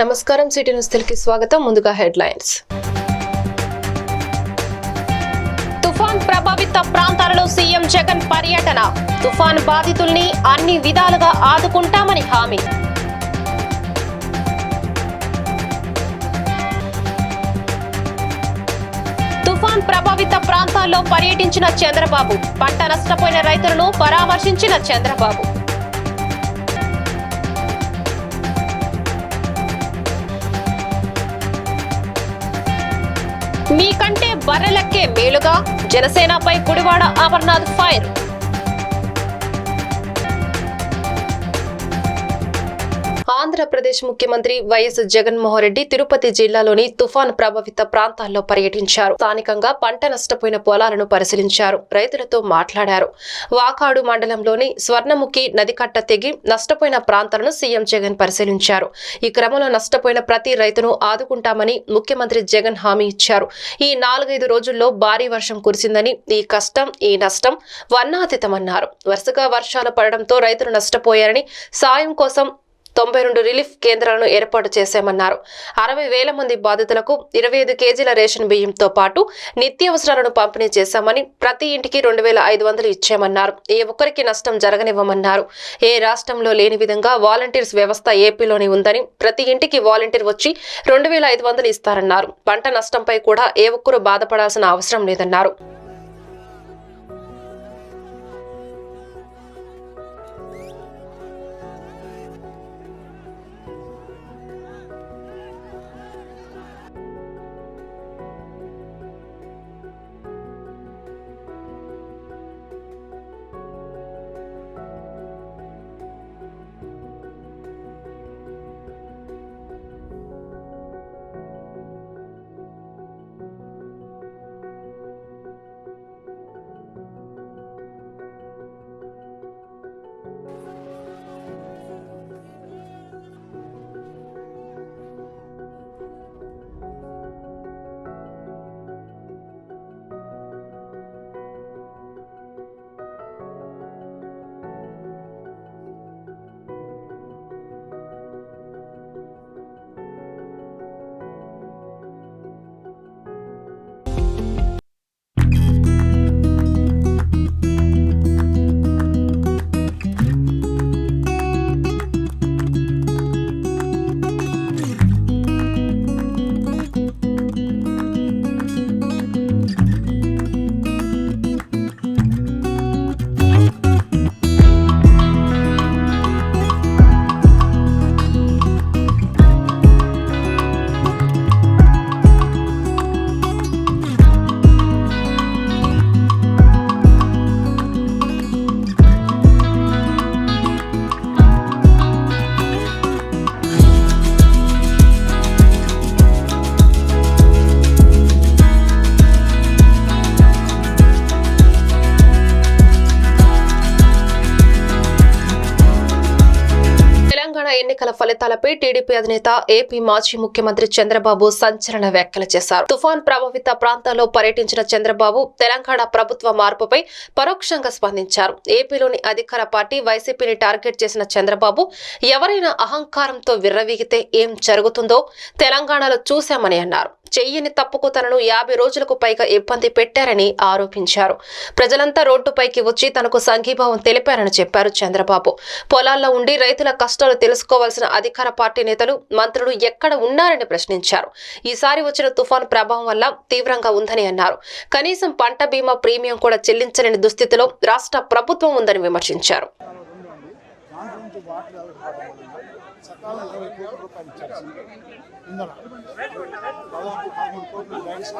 నమస్కారం city news తెలుగుకి స్వాగతం. ముందుగా హెడ్లైన్స్. తుఫాన్ ప్రభావిత ప్రాంతాలలో సీఎం జగన్ పర్యటన. తుఫాన్ బాధితుల్ని అన్ని విధాలుగా ఆదుకుంటామని హామీ. తుఫాన్ ప్రభావిత ప్రాంతాల్లో పర్యటించిన చంద్రబాబు. పంట నష్టపోయిన రైతులను పరామర్శించిన చంద్రబాబు. మీకంటే బర్రెలెక్కే మేలుగా జనసేనపై గుడివాడ అమర్నాథ్ ఫైర్ ఆంధ్రప్రదేశ్ ముఖ్యమంత్రి వైఎస్ జగన్మోహన్ రెడ్డి తిరుపతి జిల్లాలోని తుఫాన్ ప్రభావిత ప్రాంతాల్లో పర్యటించారు. స్థానికంగా పంట నష్టపోయిన పొలాలను పరిశీలించారు. రైతులతో మాట్లాడారు. వాకాడు మండలంలోని స్వర్ణముఖి నదికట్ట తెగి నష్టపోయిన ప్రాంతాలను సీఎం జగన్ పరిశీలించారు. ఈ క్రమంలో నష్టపోయిన ప్రతి రైతును ఆదుకుంటామని ముఖ్యమంత్రి జగన్ హామీ ఇచ్చారు. ఈ నాలుగైదు రోజుల్లో భారీ వర్షం కురిసిందని ఈ కష్టం ఈ నష్టం వర్ణాతీతమన్నారు. వరుసగా వర్షాలు పడడంతో రైతులు నష్టపోయారని సాయం కోసం తొంభై రెండు రిలీఫ్ కేంద్రాలను ఏర్పాటు చేశామన్నారు. అరవై వేల మంది బాధితులకు ఇరవై ఐదు కేజీల రేషన్ బియ్యంతో పాటు నిత్యావసరాలను పంపిణీ చేశామని ప్రతి ఇంటికి రెండు వేల ఐదు వందలు ఇచ్చామన్నారు. ఏ ఒక్కరికి నష్టం జరగనివ్వమన్నారు. ఏ రాష్ట్రంలో లేని విధంగా వాలంటీర్స్ వ్యవస్థ ఏపీలోనే ఉందని ప్రతి ఇంటికి వాలంటీర్ వచ్చి రెండు వేల ఐదు వందలు ఇస్తారన్నారు. పంట నష్టంపై కూడా ఏ ఒక్కరూ బాధపడాల్సిన అవసరం లేదన్నారు. ఫలితాలపై టీడీపీ అధినేత ఏపీ మాజీ ముఖ్యమంత్రి చంద్రబాబు సంచలన వ్యాఖ్యలు చేశారు. తుఫాన్ ప్రభావిత ప్రాంతాల్లో పర్యటించిన చంద్రబాబు తెలంగాణ ప్రభుత్వ మార్పుపై పరోక్షంగా స్పందించారు. ఏపీలోని అధికార పార్టీ వైసీపీని టార్గెట్ చేసిన చంద్రబాబు ఎవరైనా అహంకారంతో విర్రవీగితే ఏం జరుగుతుందో తెలంగాణలో చూశామని అన్నారు. చెయ్యని తప్పుకు తనను యాభై రోజులకు పైగా ఇబ్బంది పెట్టారని ఆరోపించారు. ప్రజలంతా రోడ్డుపైకి వచ్చి తనకు సంఘీభావం తెలిపారని చెప్పారు చంద్రబాబు. పొలాల్లో ఉండి రైతుల కష్టాలు తెలుసుకోవాల్సిన అధికార పార్టీ నేతలు మంత్రులు ఎక్కడ ఉన్నారని ప్రశ్నించారు. ఈసారి వచ్చిన తుఫాన్ ప్రభావం వల్ల తీవ్రంగా ఉందని అన్నారు. కనీసం పంట బీమా ప్రీమియం కూడా చెల్లించలేని దుస్థితిలో రాష్ట్ర ప్రభుత్వం ఉందని విమర్శించారు. సకాలం ఇరవై కోట్ల రూపాయలు ఇచ్చారు. ఇంధన దాదాపు పదమూడు కోట్లు ల్యాండ్స్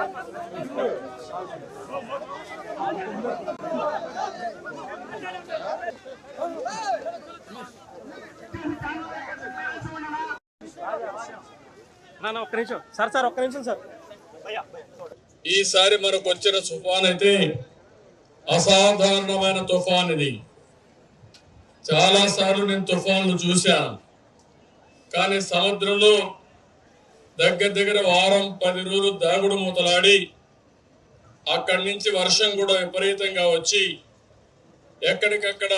నా ఒక్క నిమిషం. సార్ సార్ ఒక్క నిమిషం సార్. ఈసారి మనకు వచ్చిన తుఫాన్ అయితే అసాధారణమైన తుఫాన్ ఇది. చాలా సార్లు నేను తుఫాన్లు చూశాను. కానీ సముద్రంలో దగ్గర దగ్గర వారం పది రోజులు దాగుడు మూతలాడి అక్కడి నుంచి వర్షం కూడా విపరీతంగా వచ్చి ఎక్కడికక్కడ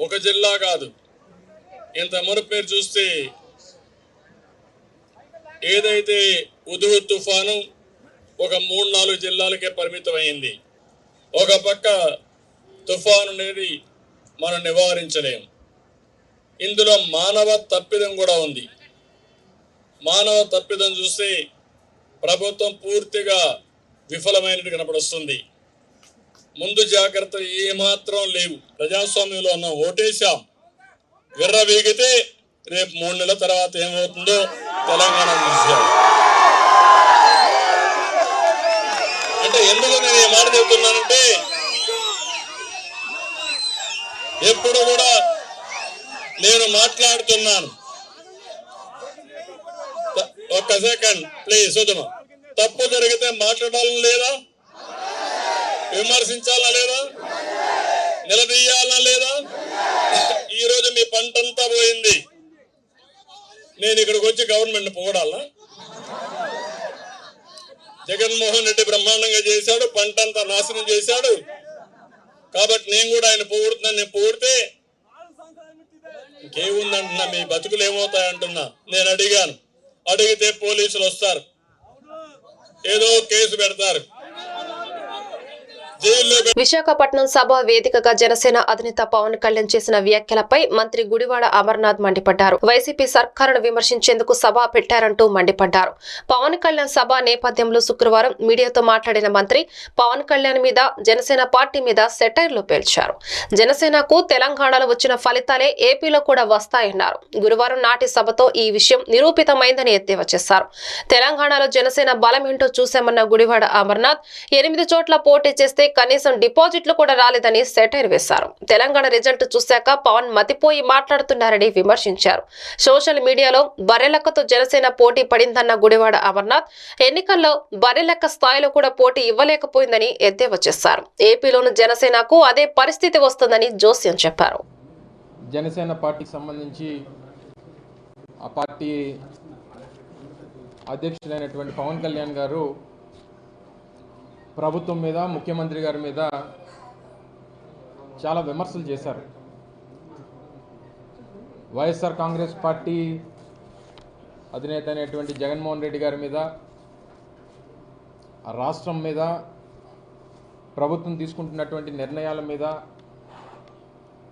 ఒక జిల్లా కాదు. ఇంత మునుపు పేరు చూస్తే ఏదైతే ఉదుగు తుఫాను ఒక మూడు నాలుగు జిల్లాలకే పరిమితమైంది. ఒక పక్క తుఫాను అనేది మనం నివారించలేం. ఇందులో మానవ తప్పిదం కూడా ఉంది. మానవ తప్పిదం చూస్తే ప్రభుత్వం పూర్తిగా విఫలమైనట్టు కనపడుస్తుంది. ముందు జాగ్రత్త ఏమాత్రం లేవు. ప్రజాస్వామ్యంలో ఉన్న ఓటేశాం. విర్ర వీగితే రేపు మూడు నెలల తర్వాత ఏమవుతుందో తెలంగాణ చూసాం అంటే ఎందుకు నేను ఈ మాట చెబుతున్నానంటే ఎప్పుడు కూడా నేను మాట్లాడుతున్నాను. ఒక్క సెకండ్ ప్లీజ్ సుధమ తప్పు జరిగితే మాట్లాడాలని లేదా? విమర్శించాలా లేదా? నిలదీయాలా లేదా? ఈ రోజు మీ పంట అంతా పోయింది. నేను ఇక్కడికి వచ్చి గవర్నమెంట్ పోడాలా జగన్మోహన్ రెడ్డి బ్రహ్మాండంగా చేశాడు పంట అంతా నాశనం చేశాడు. కాబట్టి నేను కూడా ఆయన పోగొడుతున్నాను నేను పొగిడితే ఇంకేముందంటున్నా మీ బతుకులు ఏమవుతాయంటున్నా. నేను అడిగాను. అడిగితే పోలీసులు వస్తారు. ఏదో కేసు పెడతారు. విశాఖపట్నం సభ వేదికగా జనసేన అధినేత పవన్ కళ్యాణ్ చేసిన వ్యాఖ్యలపై మంత్రి గుడివాడ అమర్నాథ్ మండిపడ్డారు. వైసీపీ సర్కారును విమర్శించేందుకు సభ పెట్టారంటూ మండిపడ్డారు. పవన్ కళ్యాణ్ సభ నేపథ్యంలో శుక్రవారం మీడియాతో మాట్లాడిన మంత్రి పవన్ కళ్యాణ్ మీద జనసేన పార్టీ మీద సెటైర్లు పేల్చారు. జనసేనకు తెలంగాణలో వచ్చిన ఫలితాలే ఏపీలో కూడా వస్తాయన్నారు. గురువారం నాటి సభతో ఈ విషయం నిరూపితమైందని ఎద్దేవా చేశారు. తెలంగాణలో జనసేన బలం చూశామన్న గుడివాడ అమర్నాథ్ ఎనిమిది చోట్ల పోటీ చేస్తే కనీసం డిపాజిట్లు కూడా రాలేదని సెటైర్ వేశారు. తెలంగాణ రిజల్ట్ చూశాక పవన్ మతిపోయి మాట్లాడుతున్నారని విమర్శించారు. సోషల్ మీడియాలో బర్రెలక్కతో జనసేన పోటీ పడిందన్న గుడివాడ అమర్నాథ్ ఎన్నికల్లో బర్రెలక్క స్థాయిలో కూడా పోటీ ఇవ్వలేకపోయిందని ఎద్దేవా చేశారు. ఏపీలోని జనసేనకు అదే పరిస్థితి వస్తుందని జోస్యం చెప్పారు. జనసేన పార్టీకి సంబంధించి ఆ పార్టీ అధ్యక్షులైనటువంటి పవన్ కళ్యాణ్ గారు ప్రభుత్వం మీద ముఖ్యమంత్రి గారి మీద చాలా విమర్శలు చేశారు. వైఎస్ఆర్ కాంగ్రెస్ పార్టీ అధినేత అయినటువంటి జగన్మోహన్ రెడ్డి గారి మీద రాష్ట్రం మీద ప్రభుత్వం తీసుకుంటున్నటువంటి నిర్ణయాల మీద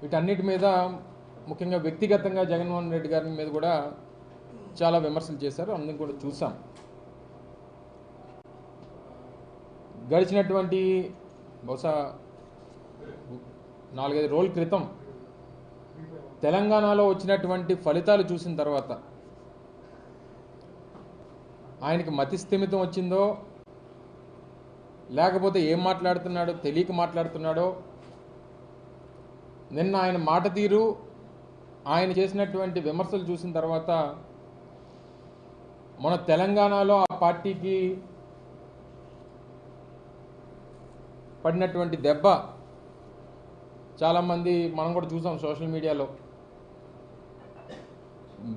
వీటన్నిటి మీద ముఖ్యంగా వ్యక్తిగతంగా జగన్మోహన్ రెడ్డి గారి మీద కూడా చాలా విమర్శలు చేశారు. అందరం కూడా చూసాం గడిచినటువంటి బహుశా నాలుగైదు రోజుల క్రితం తెలంగాణలో వచ్చినటువంటి ఫలితాలు చూసిన తర్వాత ఆయనకి మతి స్థిమితం వచ్చిందో లేకపోతే ఏం మాట్లాడుతున్నాడో తెలియక మాట్లాడుతున్నాడో నిన్న ఆయన మాట తీరు ఆయన చేసినటువంటి విమర్శలు చూసిన తర్వాత మన తెలంగాణలో ఆ పార్టీకి పడినటువంటి దెబ్బ చాలామంది మనం కూడా చూసాం సోషల్ మీడియాలో.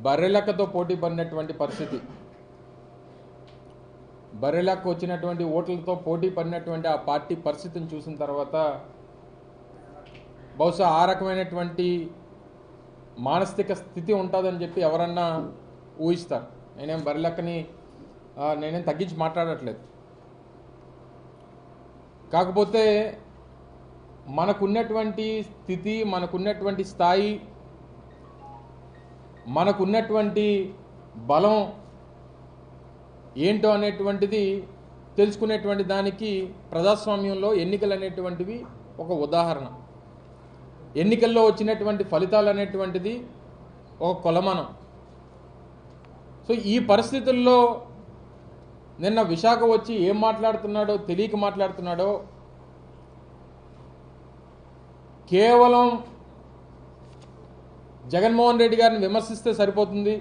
బర్రెలెక్కతో పోటీ పడినటువంటి పరిస్థితి. బర్రెలెక్క వచ్చినటువంటి ఓట్లతో పోటీ పడినటువంటి ఆ పార్టీ పరిస్థితిని చూసిన తర్వాత బహుశా ఆ రకమైనటువంటి మానసిక స్థితి ఉంటుందని చెప్పి ఎవరన్నా ఊహిస్తారు. నేనేం బర్రెలెక్కని నేనేం తగ్గించి మాట్లాడట్లేదు. కాకపోతే మనకున్నటువంటి స్థితి మనకున్నటువంటి స్థాయి మనకున్నటువంటి బలం ఏంటో అనేటువంటిది తెలుసుకునేటువంటి దానికి ప్రజాస్వామ్యంలో ఎన్నికలు అనేటువంటివి ఒక ఉదాహరణ. ఎన్నికల్లో వచ్చినటువంటి ఫలితాలు అనేటువంటిది ఒక కొలమానం. సో ఈ పరిస్థితుల్లో నిన్న విశాఖ వచ్చి ఏం మాట్లాడుతున్నాడో తెలియక మాట్లాడుతున్నాడో కేవలం జగన్మోహన్ రెడ్డి గారిని విమర్శిస్తే సరిపోతుంది.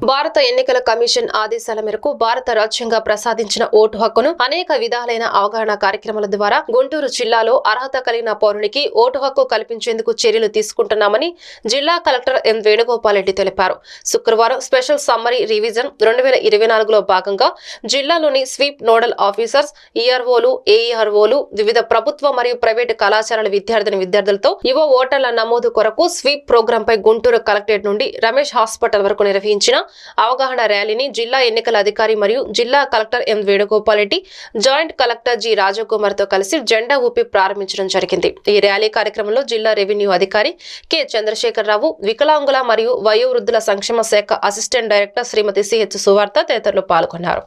భారత ఎన్నికల కమిషన్ ఆదేశాల మేరకు భారత రాజ్యాంగ ప్రసాదించిన ఓటు హక్కును అనేక విధాలైన అవగాహన కార్యక్రమాల ద్వారా గుంటూరు జిల్లాలో అర్హత కలిగిన పౌరునికి ఓటు హక్కు కల్పించేందుకు చర్యలు తీసుకుంటున్నామని జిల్లా కలెక్టర్ ఎం వేణుగోపాల్ రెడ్డి తెలిపారు. శుక్రవారం స్పెషల్ సమ్మరీ రివిజన్ రెండు వేల ఇరవై నాలుగులో భాగంగా జిల్లాలోని స్వీప్ నోడల్ ఆఫీసర్స్ ఈఆర్ఓలు ఏఈఆర్ఓలు వివిధ ప్రభుత్వ మరియు ప్రైవేటు కళాశాలల విద్యార్థిని విద్యార్థులతో యువ ఓటర్ల నమోదు కొరకు స్వీప్ ప్రోగ్రాంపై గుంటూరు కలెక్టరేట్ నుండి రమేష్ హాస్పిటల్ వరకు నిర్వహించిన అవగాహన ర్యాలీని జిల్లా ఎన్నికల అధికారి మరియు జిల్లా collector M Venugopal Reddy joint collector G రాజకుమార్తో కలిసి జెండా ఊపి ప్రారంభించడం జరిగింది. ఈ ర్యాలీ కార్యక్రమంలో జిల్లా రెవెన్యూ అధికారి కె. చంద్రశేఖరరావు వికలాంగుల మరియు వయోవృద్ధుల సంక్షేమ శాఖ అసిస్టెంట్ డైరెక్టర్ శ్రీమతి సిహెచ్ సువార్త తదితరులు పాల్గొన్నారు.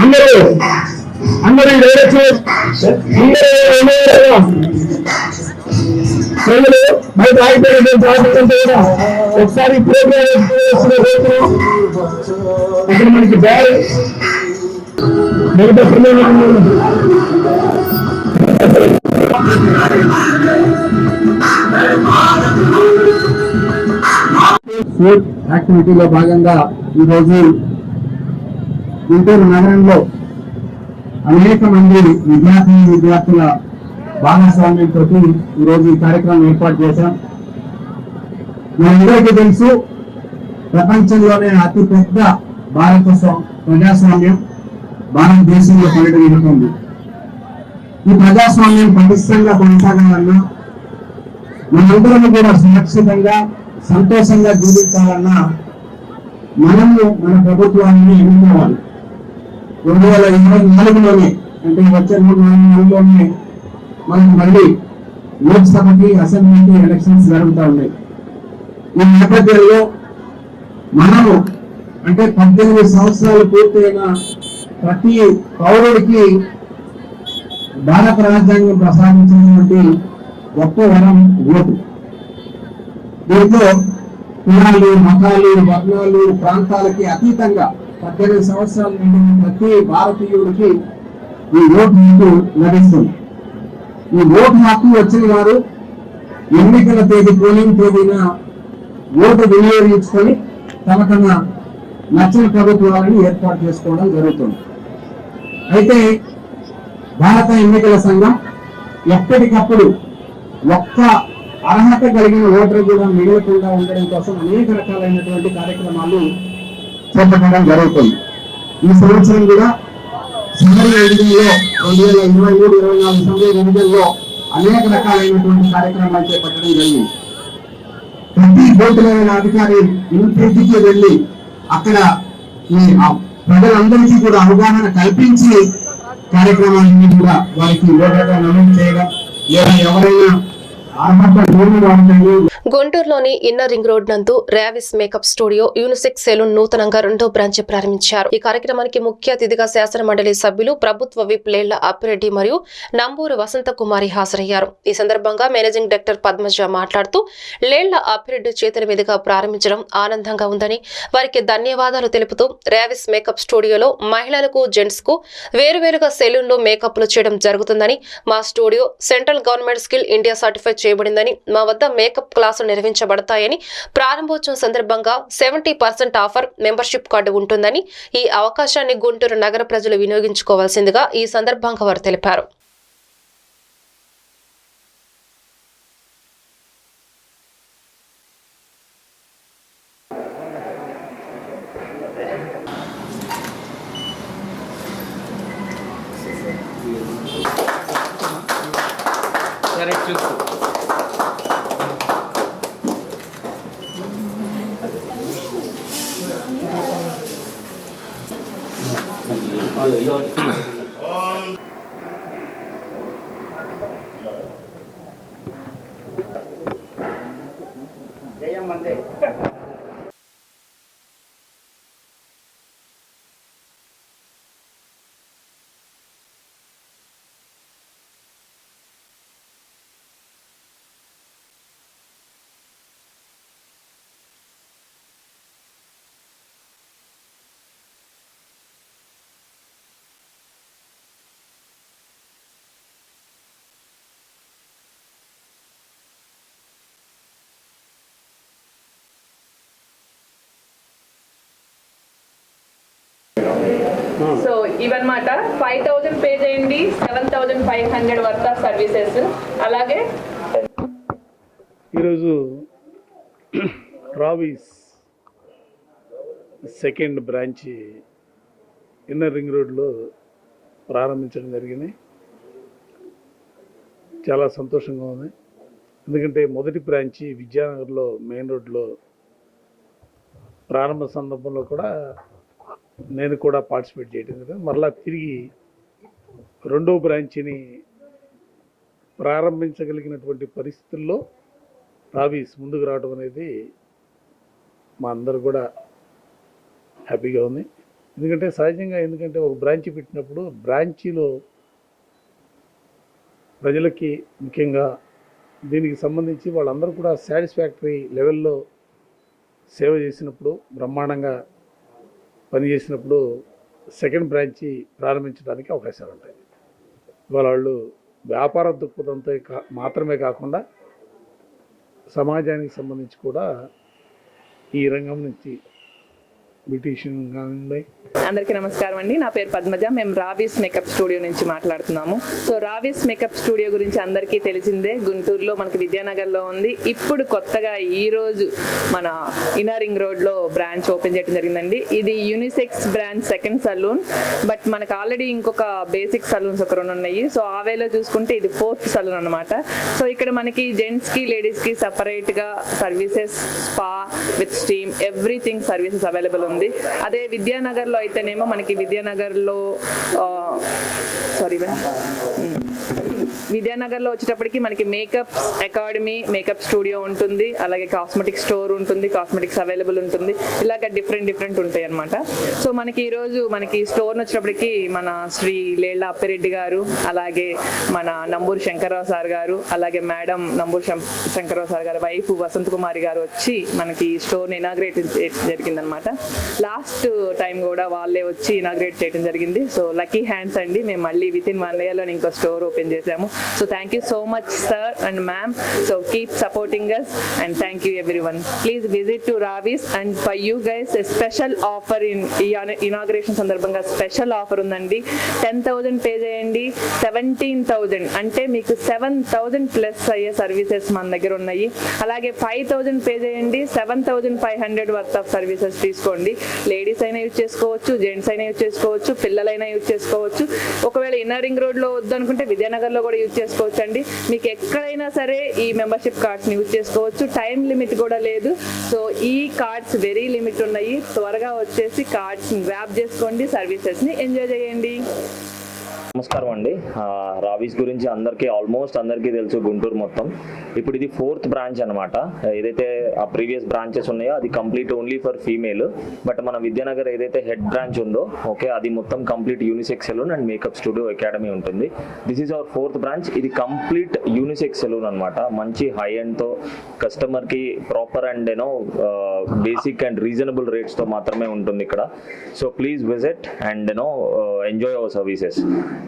అందరూ అందరూ వేరొచ్చు అందరూ ప్రజలు బయట ఆగిపోయిన జాగ్రత్త కూడా ఒకసారి ప్రోగ్రామ్ ఇక్కడ మనకి బ్యాగ్ మిగతా పిల్లలు యాక్టివిటీలో భాగంగా ఈరోజు గుంటూరు నగరంలో అనేక మంది విద్యార్థి విద్యార్థుల భాగస్వామ్యంతో ఈరోజు ఈ కార్యక్రమం ఏర్పాటు చేశాం. మనందరికీ తెలుసు ప్రపంచంలోనే అతిపెద్ద భారత ప్రజాస్వామ్యం. భారతదేశంలో పరిగణిస్తుంది ఈ ప్రజాస్వామ్యం పటిష్టంగా కొనసాగాలన్నా మనందరం కూడా సురక్షితంగా సంతోషంగా జీవించాలన్నా మనము మన ప్రభుత్వాన్ని ఎన్నుకోవాలి. రెండు వేల ఇరవై నాలుగులోనే అంటే వచ్చే మూడు నాలుగు నెలల్లోనే మనం మళ్ళీ లోక్సభకి అసెంబ్లీకి ఎలక్షన్స్ జరుగుతూ ఉన్నాయి. ఈ నేపథ్యంలో మనము అంటే పద్దెనిమిది సంవత్సరాలు పూర్తయిన ప్రతి పౌరుడికి భారత రాజ్యాంగం ప్రసాదించినటువంటి గొప్ప వరం ఓటు. దీంట్లో కులాలు మతాలు వర్ణాలు ప్రాంతాలకి అతీతంగా పద్దెనిమిది సంవత్సరాల నిండిన ప్రతి భారతీయుడికి ఈ ఓటు హక్కు లభిస్తుంది. ఈ ఓటు హక్కు వచ్చిన వారు ఎన్నికల తేదీ పోలింగ్ తేదీన ఓటు వినియోగించుకొని తమ తమ నచ్చిన ప్రభుత్వాలను ఏర్పాటు చేసుకోవడం జరుగుతుంది. అయితే భారత ఎన్నికల సంఘం ఎప్పటికప్పుడు ఒక్క అర్హత కలిగిన ఓటర్ కూడా మిగలకుండా ఉండడం కోసం అనేక రకాలైనటువంటి కార్యక్రమాలు చేపట్టడం జరుగుతుంది. ఈ సంవత్సరం కూడా సమ్మర్ ఎన్నికల్లో రెండు వేల ఇరవై మూడు ఇరవై నాలుగు సమ్మర్ ఎన్నికల్లో అనేక రకాలైనటువంటి కార్యక్రమాలు చేపట్టడం జరిగింది. ప్రతి బూత్ అధికారి ఇంటింటికి వెళ్ళి అక్కడ ఈ ప్రజలందరికీ కూడా అవగాహన కల్పించి కార్యక్రమాలన్నీ కూడా వారికి ఓటర్గా నమోదు చేయడం. లేదా ఎవరైనా అర్హత లేని వాళ్ళని గుంటూరులోని ఇన్నర్ రింగ్ రోడ్ నందు Ravis makeup studio unisex salon నూతనంగా రెండో బ్రాంచ్ ప్రారంభించారు. ఈ కార్యక్రమానికి ముఖ్య అతిథిగా శాసన మండలి సభ్యులు ప్రభుత్వ విప్ లేళ్ళ అప్పిరెడ్డి మరియు నంబూరు వసంత కుమారి హాజరయ్యారు. ఈ సందర్భంగా మేనేజింగ్ డైరెక్టర్ పద్మజ మాట్లాడుతూ లేళ్ళ అప్పిరెడ్డి చేతుల మీదుగా ప్రారంభించడం ఆనందంగా ఉందని వారికి ధన్యవాదాలు తెలుపుతూ రేవిస్ మేకప్ స్టూడియోలో మహిళలకు జెంట్స్కు వేరువేరుగా సెలూన్లో మేకప్లు చేయడం జరుగుతుందని మా studio central government skill India certify చేయబడిందని మా వద్ద మేకప్ క్లాసులు నిర్వహించబడతాయని ప్రారంభోత్సవం సందర్భంగా seventy percent offer membership card ఉంటుందని ఈ అవకాశాన్ని గుంటూరు నగర ప్రజలు వినియోగించుకోవాల్సిందిగా ఈ సందర్భంగా వారు తెలిపారు. సో ఇవన్నమాట. ఫైవ్ థౌజండ్ పే చేయండి. Seven thousand five hundred worth of services అలాగే ఈరోజు Ravis second branch inner ring రోడ్లో ప్రారంభించడం జరిగింది. చాలా సంతోషంగా ఉంది. ఎందుకంటే మొదటి బ్రాంచి విద్యానగర్లో మెయిన్ రోడ్లో ప్రారంభ సందర్భంలో కూడా నేను కూడా పార్టిసిపేట్ చేయడం జరిగింది మరలా తిరిగి రెండో బ్రాంచిని ప్రారంభించగలిగినటువంటి పరిస్థితుల్లో రావీస్ ముందుకు రావడం అనేది మా అందరు కూడా హ్యాపీగా ఉంది. ఎందుకంటే సహజంగా ఎందుకంటే ఒక బ్రాంచ్ పెట్టినప్పుడు బ్రాంచీలో ప్రజలకి ముఖ్యంగా దీనికి సంబంధించి వాళ్ళందరూ కూడా సాటిస్ఫాక్టరీ లెవెల్లో సేవ చేసినప్పుడు బ్రహ్మాండంగా పనిచేసినప్పుడు సెకండ్ బ్రాంచి ప్రారంభించడానికి అవకాశాలు ఉంటాయి. ఇవాళ వాళ్ళు వ్యాపార దృక్పథంతో కా- మాత్రమే కాకుండా సమాజానికి సంబంధించి కూడా ఈ రంగం నుంచి బ్రిటిష్ కానివ్వండి. అందరికీ నమస్కారం అండి. నా పేరు పద్మజ. మేము రావీస్ మేకప్ స్టూడియో నుంచి మాట్లాడుతున్నాము. సో రావీస్ మేకప్ స్టూడియో గురించి అందరికీ తెలిసిందే. గుంటూరులో మనకి విద్యానగర్లో ఉంది. ఇప్పుడు కొత్తగా ఈ రోజు మన ఇన్నరింగ్ రోడ్లో బ్రాంచ్ ఓపెన్ చేయడం జరిగిందండి. ఇది unisex branch second salon but మనకు ఆల్రెడీ ఇంకొక బేసిక్ సలూన్స్ ఒక రెండు ఉన్నాయి. సో ఆ వేలో చూసుకుంటే ఇది ఫోర్త్ సలూన్ అనమాట సో ఇక్కడ మనకి జెంట్స్కి లేడీస్కి సపరేట్గా services spa with steam everything services available ఉంది. అదే విద్యానగర్లో అయితేనేమో మనకి విద్యానగర్లో సారీ విద్యానగర్లో వచ్చేటప్పటికి మనకి మేకప్ అకాడమీ మేకప్ స్టూడియో ఉంటుంది. అలాగే కాస్మెటిక్ స్టోర్ ఉంటుంది. కాస్మెటిక్స్ అవైలబుల్ ఉంటుంది. ఇలాగ డిఫరెంట్ డిఫరెంట్ ఉంటాయి అనమాట సో మనకి ఈరోజు మనకి స్టోర్ వచ్చేటప్పటికి మన శ్రీ లేళ్ళ అప్పిరెడ్డి గారు అలాగే మన నంబూరు శంకర్రావు సార్ గారు అలాగే మేడం నంబూరు శం- శంకర్రావు సార్ గారు వైఫ్ వసంత్ కుమారి గారు వచ్చి మనకి స్టోర్ని ఇనాగ్రేట్ జరిగిందనమాట లాస్ట్ టైం కూడా వాళ్ళే వచ్చి ఇనాగ్రేట్ చేయడం జరిగింది. సో లక్కీ హ్యాండ్స్ అండి. మేము మళ్ళీ విత్ ఇన్ వన్ ఇయర్లో ఇంకో స్టోర్ ఓపెన్ చేసాము. So thank you so much sir and ma'am so keep supporting us and thank you every one please visit to Ravis and for you guys special offer in inauguration సందర్భంగా special offer ఉందండి. Ten thousand pay చేయండి. Seventeen thousand అంటే మీకు seven thousand plus అయ్యే services మన దగ్గర ఉన్నాయి. అలాగే ఫైవ్ థౌజండ్ పే చేయండి. Seven thousand five hundred worth of services తీసుకోండి. లేడీస్ అయినా యూజ్ చేసుకోవచ్చు జెంట్స్ అయినా యూజ్ చేసుకోవచ్చు పిల్లలైనా యూజ్ చేసుకోవచ్చు. ఒకవేళ ఇన్నర్ రింగ్ రోడ్లో వద్దనుకుంటే విజయనగర్లో కూడా యూజ్ చేసుకోవచ్చు అండి మీకు ఎక్కడైనా సరే ఈ మెంబర్షిప్ కార్డ్స్ని యూజ్ చేసుకోవచ్చు. టైం లిమిట్ కూడా లేదు. సో ఈ కార్డ్స్ వెరీ లిమిట్ ఉన్నాయి. త్వరగా వచ్చేసి కార్డ్స్ గ్రాప్ చేసుకోండి. సర్వీసెస్ని ఎంజాయ్ చేయండి. నమస్కారం అండి. రావీస్ గురించి అందరికీ ఆల్మోస్ట్ అందరికీ తెలుసు గుంటూరు మొత్తం. ఇప్పుడు ఇది ఫోర్త్ బ్రాంచ్ అనమాట ఏదైతే ఆ ప్రీవియస్ బ్రాంచెస్ ఉన్నాయో అది complete only for female but మన విద్యానగర్ ఏదైతే హెడ్ బ్రాంచ్ ఉందో ఓకే అది మొత్తం complete unisex salon and makeup studio academy ఉంటుంది. This is our fourth branch ఇది కంప్లీట్ యూనిసెక్స్ సెలూన్ అనమాట మంచి హై తో కస్టమర్కి proper and you know basic and reasonable రేట్స్తో మాత్రమే ఉంటుంది ఇక్కడ. So please visit and you know enjoy our services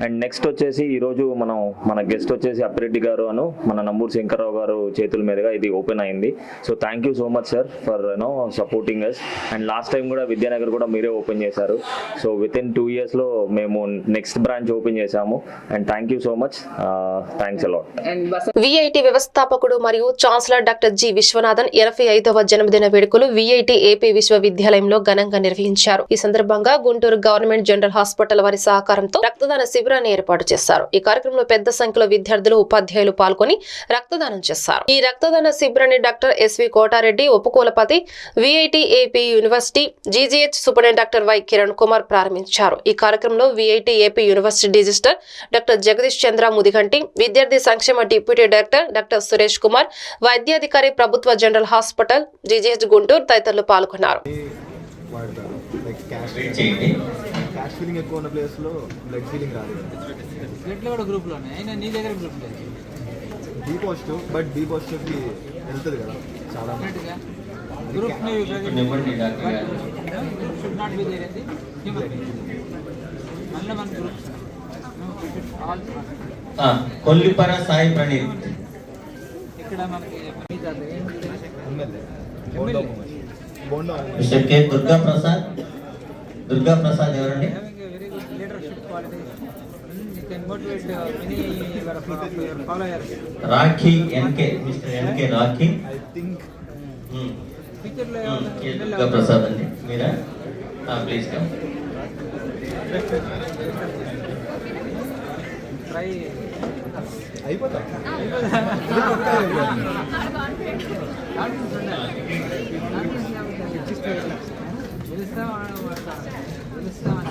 and next వచ్చేసి ఈ రోజు మనం మన గెస్ట్ వచ్చేసి అప్పిరెడ్డి గారు అను మన నంబూరు శంకర్రావు గారు చేతుల మీదుగా ఇది ఓపెన్ అయింది. So thank you so much sir for you know supporting us and last time కూడా విద్యానగర్ కూడా మీరే ఓపెన్ చేశారు. సో విత్ ఇన్ టూ ఇయర్స్లో మేము నెక్స్ట్ బ్రాంచ్ ఓపెన్ చేశాము. And thank you so much thanks a lot VIT వ్యవస్థాపకుడు మరియు chancellor doctor G Viswanathan ఎనభై ఐదవ జన్మదిన వేడుకలు విఐటి ఏపీ విశ్వవిద్యాలయంలో ఘనంగా నిర్వహించారు. ఈ సందర్భంగా గుంటూరు గవర్నమెంట్ జనరల్ హాస్పిటల్ వారి సహకారంతో రక్తదాన శిబిరాన్ని ఏర్పాటు చేశారు. ఈ కార్యక్రమంలో పెద్ద సంఖ్యలో విద్యార్థులు ఉపాధ్యాయులు పాల్గొని రక్తదానం చేశారు. ఈ రక్తదాన శిబిరాన్ని డాక్టర్ ఎస్వి కోటారెడ్డి ఉపకులపతి VIT AP university GGH superintendent doctor Y Kiran Kumar ప్రారంభించారు. ఈ కార్యక్రమంలో VIT AP university register doctor Jagadish Chandra Mudiganti విద్యార్థి సంక్షేమ deputy director doctor Suresh Kumar వైద్యాధికారి ప్రభుత్వ జనరల్ హాస్పిటల్ జీజీహెచ్ గుంటూరు తదితరులు పాల్గొన్నారు. క్యాష్ ఫీలింగ్ ఎక్కువ ఉన్న ప్లేస్లో బ్లడ్ ఫీలింగ్ రాదు బ్లడ్లో కూడా గ్రూప్లోనే అయినా నీ దగ్గర గ్రూప్ లేదు బీ పాజిటివ్ బట్ బీ పాజిటివ్కి వెళ్తుంది కదా చాలా group should not be there అది హ్యూమన్ మళ్ళీ మన గ్రూప్స్ ఆల్ కొల్లిపర సాయి ప్రణీత్. ఇక్కడ మనకి? MLA mister K Durga Prasad Durga Prasad ఎవరండి? Good can many Rakhi. NK mister NK Rakhi hmm. Hmm. Durga Prasad అండి. మీరా? ప్లీజ్ కమ్ try అయిపోతా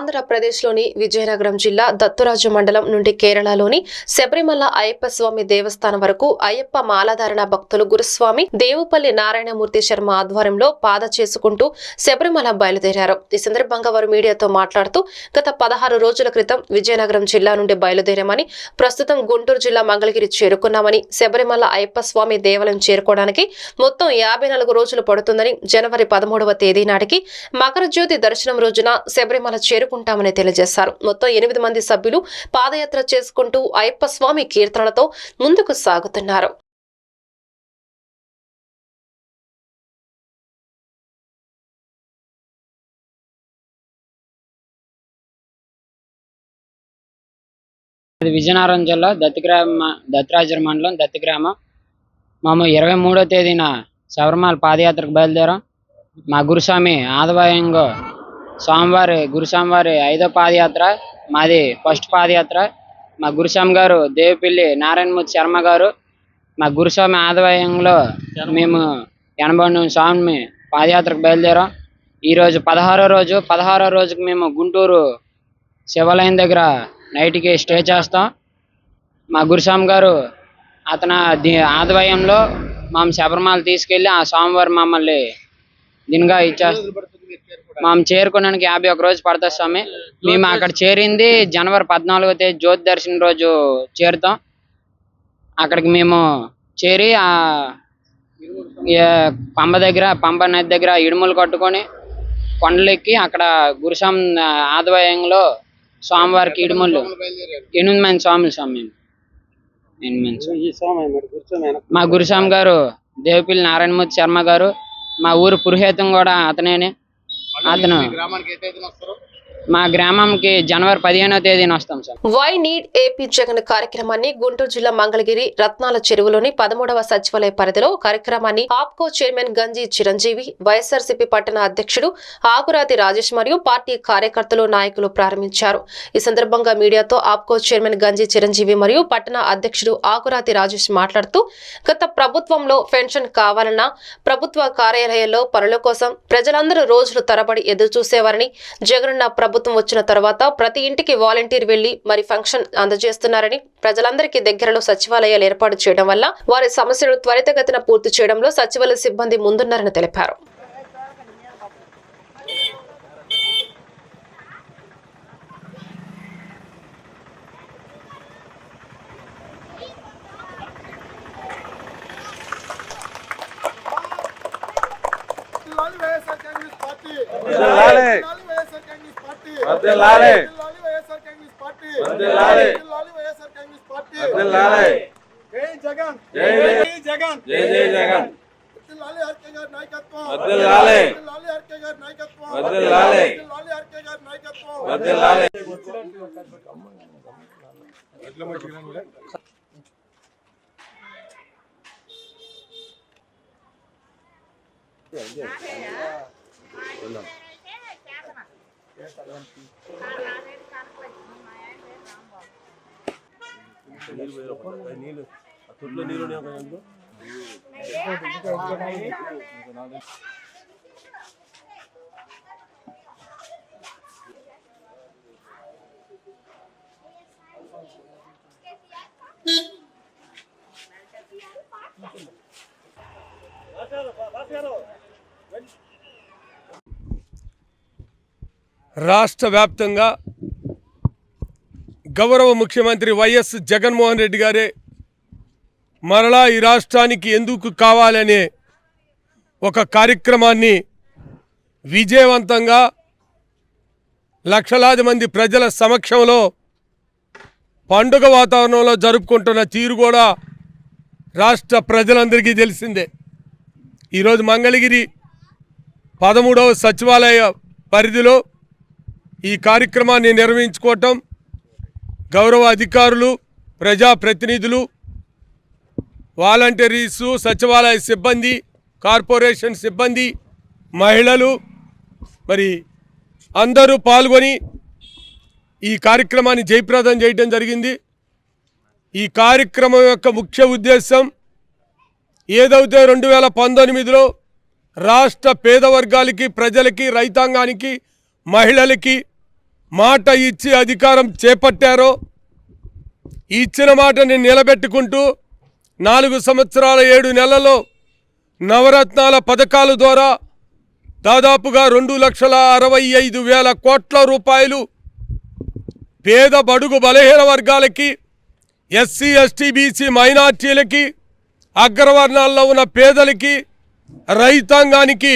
ఆంధ్రప్రదేశ్లోని విజయనగరం జిల్లా దత్తురాజు మండలం నుండి కేరళలోని శబరిమల అయ్యప్ప స్వామి దేవస్థానం వరకు అయ్యప్ప మాలాధారణ భక్తులు గురుస్వామి దేవుపల్లి నారాయణమూర్తి శర్మ ఆధ్వర్యంలో పాద చేసుకుంటూ శబరిమల బయలుదేరారు. ఈ సందర్భంగా వారు మీడియాతో మాట్లాడుతూ గత పదహారు రోజుల క్రితం విజయనగరం జిల్లా నుండి బయలుదేరామని ప్రస్తుతం గుంటూరు జిల్లా మంగళగిరి చేరుకున్నామని శబరిమల అయ్యప్ప స్వామి దేవాలయం చేరుకోవడానికి మొత్తం యాభై నాలుగు రోజులు పడుతుందని జనవరి పదమూడవ తేదీ నాటికి మకర జ్యోతి దర్శనం రోజున శబరిమల ఉంటామని తెలియజేశారు. మొత్తం ఎనిమిది మంది సభ్యులు పాదయాత్ర చేసుకుంటూ అయ్యప్ప స్వామి కీర్తనలతో ముందుకు సాగుతున్నారు. అది విజయనగరం జిల్లా దత్తిగ్రామ దత్తిరాజుల మండలం దత్తి గ్రామం మేము ఇరవై మూడో తేదీన శబరిమల పాదయాత్రకు బయలుదేరాం. మా గురుస్వామి ఆదవాయంగా స్వామివారి గురుస్వామివారి ఐదో పాదయాత్ర మాది ఫస్ట్ పాదయాత్ర. మా గురుస్వామి గారు దేవిపల్లి నారాయణమూర్తి శర్మ గారు మా గురుస్వామి ఆధ్వర్యంలో మేము ఎనభై ఎనిమిది స్వామి పాదయాత్రకు బయలుదేరాం. ఈరోజు పదహారో రోజు పదహారో రోజుకి మేము గుంటూరు శివాలయం దగ్గర నైట్కి స్టే చేస్తాం. మా గురుస్వామి గారు అతను ఆధ్వర్యంలో ఆదివాయంలో మా శబరిమల తీసుకెళ్ళి ఆ స్వామివారు మమ్మల్ని దీనిగా ఇచ్చేస్తారు మేము చేరుకోవడానికి యాభై ఒక రోజు పడుతుంది స్వామి మేము అక్కడ చేరింది జనవరి పద్నాలుగో తేదీ జ్యోతి దర్శనం రోజు చేరుతాం అక్కడికి మేము చేరి ఆ పంబ దగ్గర పంబ నది దగ్గర ఇడుములు కట్టుకొని కొండలెక్కి అక్కడ గురుస్వామి ఆదివాయంలో స్వామివారికి ఇడుములు ఎనిమిది మంది స్వాములు స్వామి. ఎనిమిది. మా గురుస్వామి గారు దేవిపల్లి నారాయణమూర్తి శర్మ గారు మా ఊరు పురోహితం కూడా అతనేనే అతను మా గ్రామంకి జనవరి పదిహేనో తేదీన వస్తాం sir. Why need AP Jagan కార్యక్రమాన్ని గుంటూరు జిల్లా మంగళగిరి రత్నాల చెరువులోని పదమూడవ సచివాలయ పరిధిలో కార్యక్రమాన్ని ఆప్కో చైర్మన్ గంజి చిరంజీవి వైఎస్ఆర్సీపీ పట్టణ అధ్యక్షుడు ఆకురాతి రాజేష్ మరియు పార్టీ కార్యకర్తలు నాయకులు ప్రారంభించారు. ఈ సందర్భంగా మీడియాతో ఆప్కో చైర్మన్ గంజి చిరంజీవి మరియు పట్టణ అధ్యక్షుడు ఆకురాతి రాజేష్ మాట్లాడుతూ గత ప్రభుత్వంలో పెన్షన్ కావాలన్నా ప్రభుత్వ కార్యాలయాల్లో పనుల కోసం ప్రజలందరూ రోజులు తరబడి ఎదురుచూసేవారని జగన్ జగనన్న ప్రభుత్వం వచ్చిన తర్వాత ప్రతి ఇంటికి వాలంటీర్ వెళ్ళి మరి ఫంక్షన్ అందజేస్తున్నారని ప్రజలందరికీ దగ్గరలో సచివాలయాలు ఏర్పాటు చేయడం వల్ల వారి సమస్యలు త్వరితగతిన పూర్తి చేయడంలో సచివాలయ సిబ్బంది ముందున్నారని తెలిపారు. వర్దిల్లాలి వైఎస్ఆర్ కాంగ్రెస్ పార్టీ వర్దిల్లాలి వైఎస్ఆర్ కాంగ్రెస్ పార్టీ వర్దిల్లాలి జై జగన్ జై జై జగన్ జై జై జగన్ వర్దిల్లాలి ఆర్కే గారి నాయకత్వం వర్దిల్లాలి వర్దిల్లాలి ఆర్కే గారి నాయకత్వం వర్దిల్లాలి వర్దిల్లాలి ఆర్కే గారి నాయకత్వం వర్దిల్లాలి ఎట్లా మచిగిరంలే వెళ్ళాం ¡Gracias, papá! ¡Gracias, రాష్ట్ర వ్యాప్తంగా గౌరవ ముఖ్యమంత్రి వైఎస్ జగన్మోహన్ రెడ్డి గారే మరలా ఈ రాష్ట్రానికి ఎందుకు కావాలనే ఒక కార్యక్రమాన్ని విజయవంతంగా లక్షలాది మంది ప్రజల సమక్షంలో పండుగ వాతావరణంలో జరుపుకుంటున్న తీరు కూడా రాష్ట్ర ప్రజలందరికీ తెలిసిందే. ఈరోజు మంగళగిరి పదమూడవ సచివాలయ పరిధిలో ఈ కార్యక్రమాన్ని నిర్వహించుకోవటం గౌరవ అధికారులు ప్రజాప్రతినిధులు వాలంటీర్సు సచివాలయ సిబ్బంది కార్పొరేషన్ సిబ్బంది మహిళలు మరి అందరూ పాల్గొని ఈ కార్యక్రమాన్ని జయప్రదం చేయడం జరిగింది. ఈ కార్యక్రమం యొక్క ముఖ్య ఉద్దేశం ఏదైతే రెండు వేల పంతొమ్మిదిలో రాష్ట్ర పేద వర్గాలకి ప్రజలకి రైతాంగానికి మహిళలకి మాట ఇచ్చి అధికారం చేపట్టారో ఇచ్చిన మాటని నిలబెట్టుకుంటూ నాలుగు సంవత్సరాల ఏడు నెలల్లో నవరత్నాల పథకాల ద్వారా దాదాపుగా రెండు లక్షల అరవై ఐదు వేల కోట్ల రూపాయలు పేద బడుగు బలహీన వర్గాలకి ఎస్సీ ఎస్టీ బీసీ మైనార్టీలకి అగ్రవర్ణాల్లో ఉన్న పేదలకి రైతాంగానికి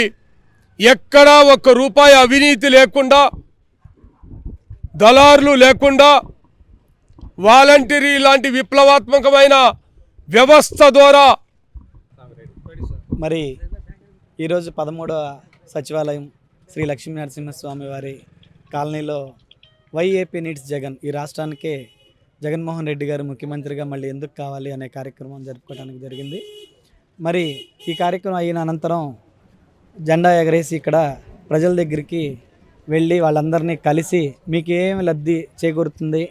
ఎక్కడా ఒక్క రూపాయి అవినీతి లేకుండా దళారులు లేకుండా వాలంటీరీ లాంటి విప్లవాత్మకమైన వ్యవస్థ ద్వారా మరి ఈరోజు పదమూడవ సచివాలయం శ్రీ లక్ష్మీ నరసింహస్వామి వారి కాలనీలో వైఏపీ నీడ్స్ జగన్ ఈ రాష్ట్రానికే జగన్మోహన్ రెడ్డి గారు ముఖ్యమంత్రిగా మళ్ళీ ఎందుకు కావాలి అనే కార్యక్రమం జరుపుకోవడానికి జరిగింది. మరి ఈ కార్యక్రమం అయిన అనంతరం జెండా ఎగరేసి ఇక్కడ ప్రజల దగ్గరికి వెళ్ళి వాళ్ళందరినీ కలిసి మీకు ఏమి లబ్ధి చేకూరుతుంది?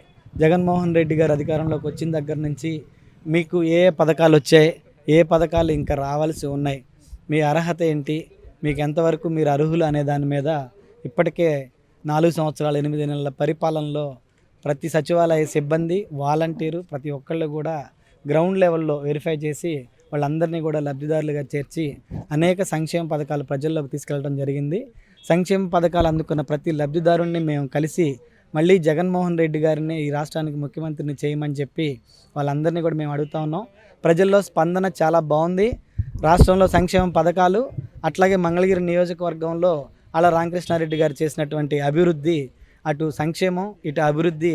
జగన్మోహన్ రెడ్డి గారు అధికారంలోకి వచ్చిన దగ్గర నుంచి మీకు ఏ పథకాలు వచ్చాయి? ఏ పథకాలు ఇంకా రావాల్సి ఉన్నాయి? మీ అర్హత ఏంటి? మీకు ఎంతవరకు మీరు అర్హులు అనే దాని మీద ఇప్పటికే నాలుగు సంవత్సరాలు ఎనిమిది నెలల పరిపాలనలో ప్రతి సచివాలయ సిబ్బంది వాలంటీరు ప్రతి ఒక్కళ్ళు కూడా గ్రౌండ్ లెవెల్లో వెరిఫై చేసి వాళ్ళందరినీ కూడా లబ్ధిదారులుగా చేర్చి అనేక సంక్షేమ పథకాలు ప్రజల్లోకి తీసుకెళ్ళడం జరిగింది. సంక్షేమ పథకాలు అందుకున్న ప్రతి లబ్ధిదారుణ్ణి మేము కలిసి మళ్ళీ జగన్మోహన్ రెడ్డి గారిని ఈ రాష్ట్రానికి ముఖ్యమంత్రిని చేయమని చెప్పి వాళ్ళందరినీ కూడా మేము అడుగుతా ఉన్నాం. ప్రజల్లో స్పందన చాలా బాగుంది. రాష్ట్రంలో సంక్షేమ పథకాలు అట్లాగే మంగళగిరి నియోజకవర్గంలో అలా రామకృష్ణారెడ్డి గారు చేసినటువంటి అభివృద్ధి అటు సంక్షేమం ఇటు అభివృద్ధి